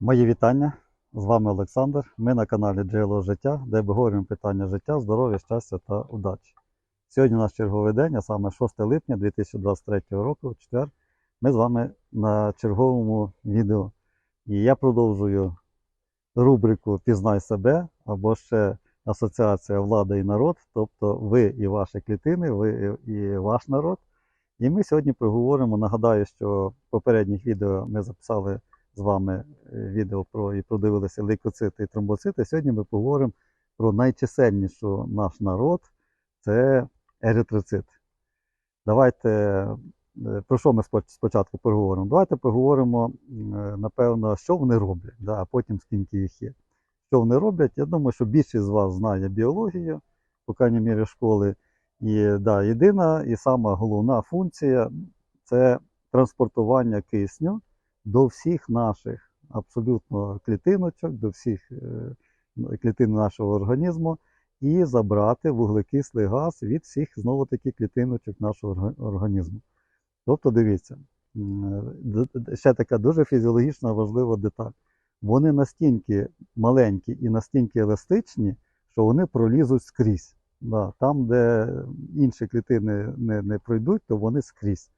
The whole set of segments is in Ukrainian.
Мої вітання. З вами Олександр. Ми на каналі Джерело Життя, де обговорюємо питання життя, здоров'я, щастя та удачі. Сьогодні у нас черговий день, а саме 6 липня 2023 року, четвер. Ми з вами на черговому відео. І я продовжую рубрику Пізнай себе або ще Асоціація влада і народ, тобто ви і ваші клітини, ви і ваш народ. І ми сьогодні проговоримо. Нагадаю, що в попередніх відео ми записали з вами е, відео про і продивилися лейкоцити і тромбоцити. Сьогодні ми поговоримо про найчисельнішу наш народ це еритроцит. Давайте е, про що ми спочатку поговоримо? Давайте поговоримо, е, напевно, що вони роблять, да, а потім скільки їх є. Що вони роблять? Я думаю, що більшість з вас знає біологію, по крайній мірі школи. І да, єдина і сама головна функція це транспортування кисню до всіх наших абсолютно клітиночок, до всіх е, клітин нашого організму і забрати вуглекислий газ від всіх знову таки клітиночок нашого організму. Тобто, дивіться, ще така дуже фізіологічна важлива деталь. Вони настільки маленькі і настільки еластичні, що вони пролізуть скрізь. Да, там, де інші клітини не, не пройдуть, то вони скрізь.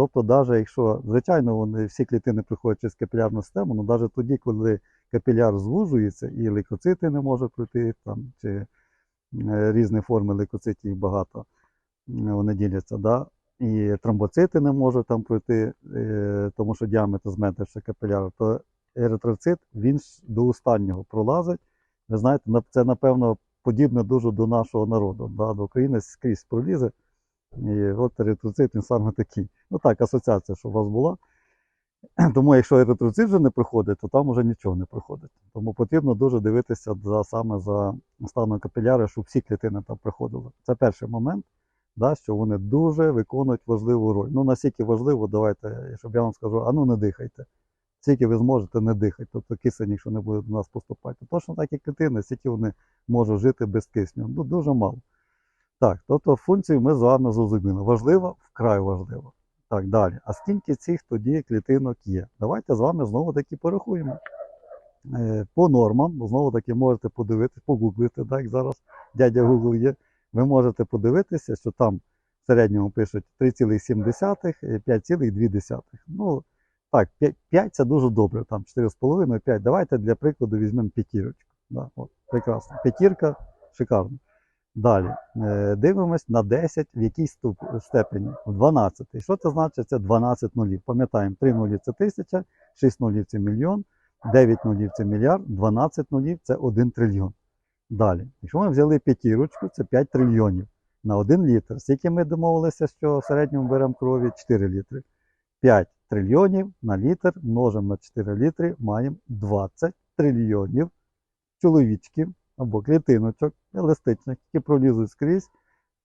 Тобто, навіть якщо, звичайно, вони всі клітини приходять через капілярну систему, але навіть тоді, коли капіляр звужується і лейкоцити не можуть пройти, там, чи е, різні форми лейкоцитів багато вони діляться, да? і тромбоцити не можуть там пройти, е, тому що діаметр зменшився капіляру, то еритроцит він до останнього пролазить. Ви знаєте, це напевно подібне дуже до нашого народу. Да? До України скрізь пролізе. І от еритроцит він саме такий. Ну так, асоціація, що у вас була. Тому якщо еритроцит вже не проходить, то там вже нічого не проходить. Тому потрібно дуже дивитися за, саме за станом капіляри, щоб всі клітини там проходили. Це перший момент, да, що вони дуже виконують важливу роль. Ну, наскільки важливо, давайте, щоб я вам скажу, а ну не дихайте. Скільки ви зможете не дихати, тобто кисень, якщо не буде до нас поступати. Точно так і клітини, скільки вони можуть жити без кисню. Ну, дуже мало. Так, тобто функцію ми з вами зрозуміли. Важливо, вкрай важливо. Так, далі. А скільки цих тоді клітинок є? Давайте з вами знову таки порахуємо. Е, По нормам, знову таки можете подивитися, погуглити, так, зараз дядя Google є. Ви можете подивитися, що там в середньому пишуть 3,7, е, 5,2. Ну, так, 5 це дуже добре, там 4,5, 5. Давайте для прикладу візьмемо п'ятірочку. Да, от, прекрасно. П'ятірка шикарно. Далі е, дивимось на 10 в якій ступ- степені? В 12. Що це значить? Це 12 нулів. Пам'ятаємо, 3 нулі це тисяча, 6 нулів це мільйон, 9 нулів це мільярд, 12 нулів це 1 трильйон. Далі, якщо ми взяли п'ятірочку, це 5 трильйонів на 1 літр. Скільки ми домовилися, що в середньому беремо крові 4 літри. 5 трильйонів на літр множимо на 4 літри, маємо 20 трильйонів чоловічків або клітиночок еластичних, які пролізуть скрізь,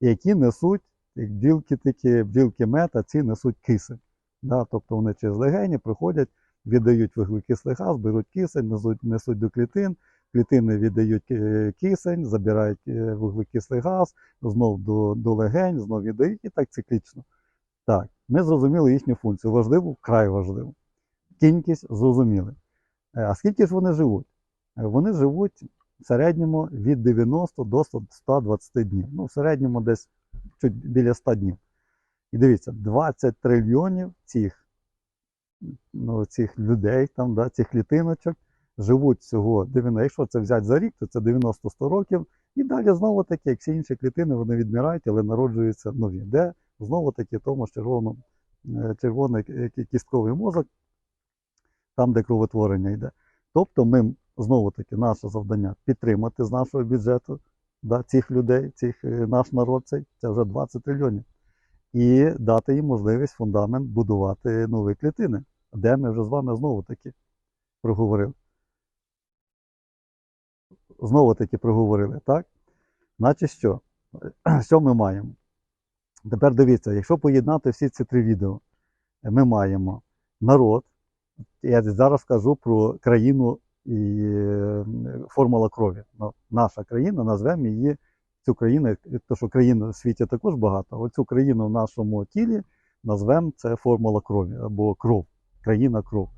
які несуть, як бджілки такі, бджілки мед, а ці несуть кисень. Да, тобто вони через легені проходять, віддають вуглекислий газ, беруть кисень, несуть, несуть до клітин, клітини віддають е, кисень, забирають е, вуглекислий газ, знов до, до легень, знов віддають і так циклічно. Так, ми зрозуміли їхню функцію. Важливу, вкрай важливу. Кількість зрозуміли. Е, А скільки ж вони живуть? Вони живуть в середньому від 90 до 120 днів. Ну, в середньому десь чуть біля 100 днів. І дивіться, 20 трильйонів цих, ну, цих людей, там, да, цих клітиночок живуть всього 90, якщо це взяти за рік, то це 90-100 років. І далі знову таки, як всі інші клітини, вони відмирають, але народжуються нові. Де знову таки тому ж червоному, е, червоний ки- кістковий мозок, там, де кровотворення йде. Тобто ми знову таки наше завдання підтримати з нашого бюджету да, цих людей, цих, е, наш народ, цей, це вже 20 трильйонів. І дати їм можливість фундамент будувати нові клітини, де ми вже з вами знову таки проговорили. Знову таки проговорили, так? Значить що? Що ми маємо? Тепер дивіться, якщо поєднати всі ці три відео, ми маємо народ. Я зараз скажу про країну і е, формула крові. Наша країна, назвемо її цю країну, то що країн в світі також багато, а цю країну в нашому тілі назвемо це формула крові або кров, країна кров.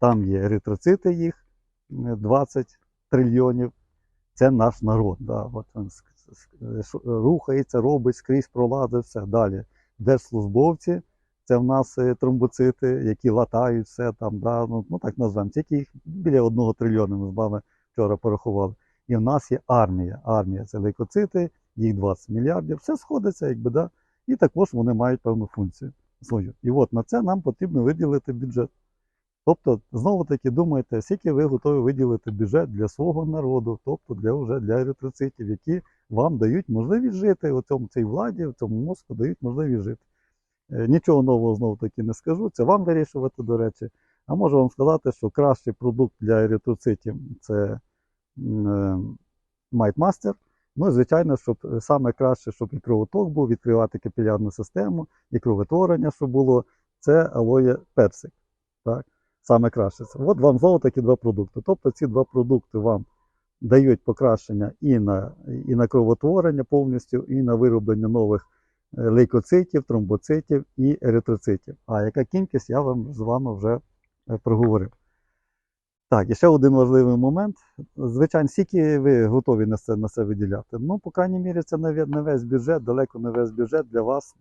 Там є еритроцити їх, е, 20 трильйонів. Це наш народ. Да. От він рухається, робить, скрізь пролазить, все далі. Держслужбовці, це в нас е, тромбоцити, які латають все там, да, ну, ну так назвемо, тільки їх біля одного трильйона ми з вами вчора порахували. І в нас є армія. Армія це лейкоцити, їх 20 мільярдів, все сходиться, якби, да. І також вони мають певну функцію свою. І от на це нам потрібно виділити бюджет. Тобто, знову таки думайте, скільки ви готові виділити бюджет для свого народу, тобто для вже для еритроцитів, які вам дають можливість жити у цьому цій владі, в цьому мозку дають можливість жити. Е, Нічого нового знову таки не скажу. Це вам вирішувати, до речі. А можу вам сказати, що кращий продукт для еритроцитів це Майтмастер. Ну, і, звичайно, щоб е, саме краще, щоб і кровоток був, відкривати капілярну систему, і кровотворення, щоб було, це алоє персик. Так? Саме краще. От вам знову такі два продукти. Тобто ці два продукти вам дають покращення і на, і на кровотворення повністю, і на вироблення нових е, лейкоцитів, тромбоцитів і еритроцитів. А яка кількість, я вам з вами вже е, проговорив. Так, і ще один важливий момент. Звичайно, скільки ви готові на це, на це виділяти? Ну, по крайній мірі, це не весь бюджет, далеко не весь бюджет для вас.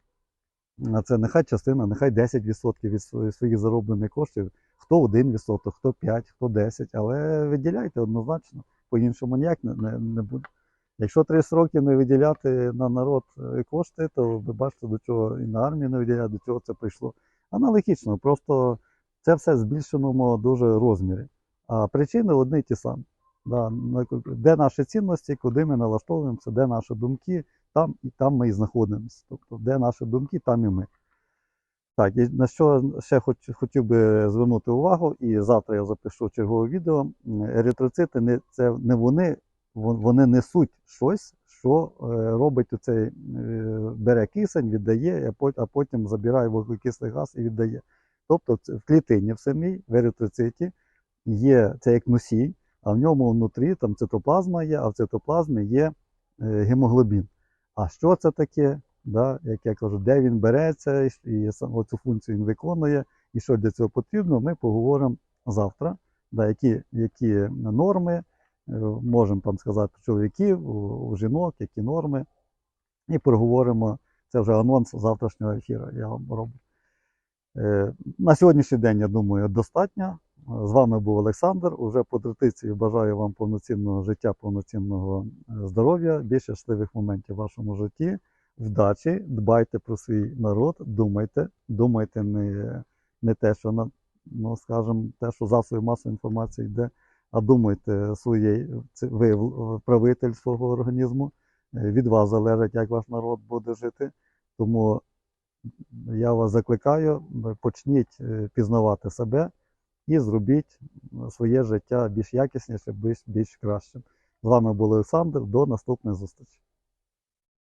Це нехай частина, нехай 10% від своїх зароблених коштів, хто 1%, хто 5%, хто 10%, але виділяйте однозначно, по-іншому ніяк не, не, не буде. Якщо 30 років не виділяти на народ е, кошти, то ви бачите, до чого і на армію не виділяти, до чого це прийшло. Аналогічно, просто це все в збільшеному дуже розмірі. А причини одні ті самі. Де наші цінності, куди ми налаштовуємося, де наші думки, там і там ми і знаходимося. Тобто, де наші думки, там і ми. Так, і на що ще хоч, хотів би звернути увагу, і завтра я запишу чергове відео. Еритроцити не, це не вони, вон- вони несуть щось, що е, робить оцей, е, бере кисень, віддає, а пот- а потім забирає вуглекислий газ і віддає. Тобто в клітині в самій, в еритроциті є це як носій, а в ньому внутрі там цитоплазма є, а в цитоплазмі є е, гемоглобін. А що це таке? Да, як я кажу, де він береться і, цю функцію він виконує, і що для цього потрібно, ми поговоримо завтра. Да, які, які норми, можемо там сказати у чоловіків, у, у жінок, які норми. І проговоримо. Це вже анонс завтрашнього ефіру. Я вам роблю. Е, На сьогоднішній день, я думаю, достатньо. З вами був Олександр. Уже по традиції бажаю вам повноцінного життя, повноцінного е, здоров'я, більше щасливих моментів в вашому житті, вдачі, дбайте про свій народ, думайте, думайте не, не те, що на, ну, скажімо, те, що засоби масової інформації йде, а думайте своє ви правитель свого організму. Е, Від вас залежить, як ваш народ буде жити. Тому я вас закликаю, е, почніть е, пізнавати себе і зробіть своє життя більш якісніше, більш, більш кращим. З вами був Олександр. До наступної зустрічі.